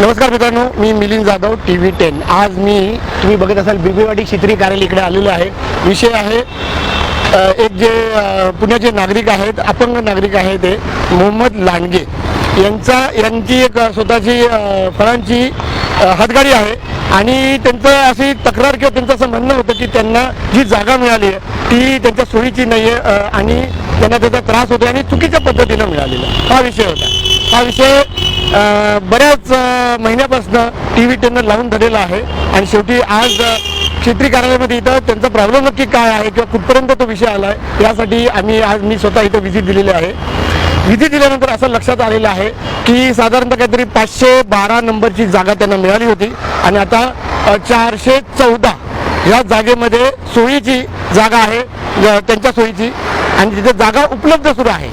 नमस्कार मित्रांनो मी Milind Jadhav T V ten. आज मी तुम्ही बघत असाल बिबेवाडी क्षेत्रीय कार्यालय इकडे आलेलो आहे. विषय आहे एक जे पुण्याचे नागरिक आहेत अपंग नागरिक आहेत ते मोहम्मद लांडगे. यांचा यांची एक स्वतःची फळांची हातगाडी आहे. आणि त्यांचं अशी तक्रार किंवा त्यांचं असं म्हणणं होतं की त्यांना जी जागा मिळाली आहे ती त्यांच्या सोयीची नाही आहे आणि त्यांना त्याचा त्रास होतो आणि चुकीच्या पद्धतीनं मिळालेला हा विषय होता. हा विषय बऱ्याच महिन्यापासून टी व्ही टेननं लावून धरलेला आहे. आणि शेवटी आज क्षेत्रीय कार्यालयामध्ये इथं त्यांचा प्रॉब्लेम नक्की काय आहे किंवा कुठपर्यंत तो विषय आला आहे यासाठी आम्ही आज मी स्वतः इथं व्हिजिट दिलेली आहे. व्हिजिट दिल्यानंतर असं लक्षात आलेलं आहे की साधारणतः काहीतरी पाचशे बारा नंबरची जागा त्यांना मिळाली होती. आणि आता चारशे चौदा या जागेमध्ये सोयीची जागा आहे त्यांच्या सोयीची. आणि तिथे जागा उपलब्ध सुद्धा आहे.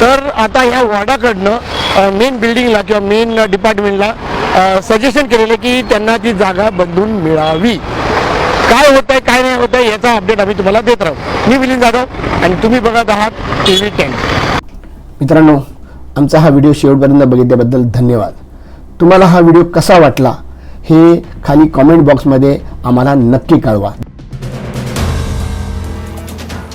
तर आता ह्या वॉर्डाकडनं मेन बिल्डिंगला किंवा मेन डिपार्टमेंटला सजेशन केलेलं की त्यांना ती जागा बदलून मिळावी. काय होत आहे काय नाही होत आहे याचा अपडेट आम्ही तुम्हाला देत राहू. मी मिलिंद जाधव आणि तुम्ही बघत आहात टी व्ही टेन मित्रांनो आमचा हा व्हिडिओ शेवटपर्यंत बघितल्याबद्दल धन्यवाद. तुम्हाला हा व्हिडिओ कसा वाटला हे खाली कॉमेंट बॉक्समध्ये आम्हाला नक्की कळवा.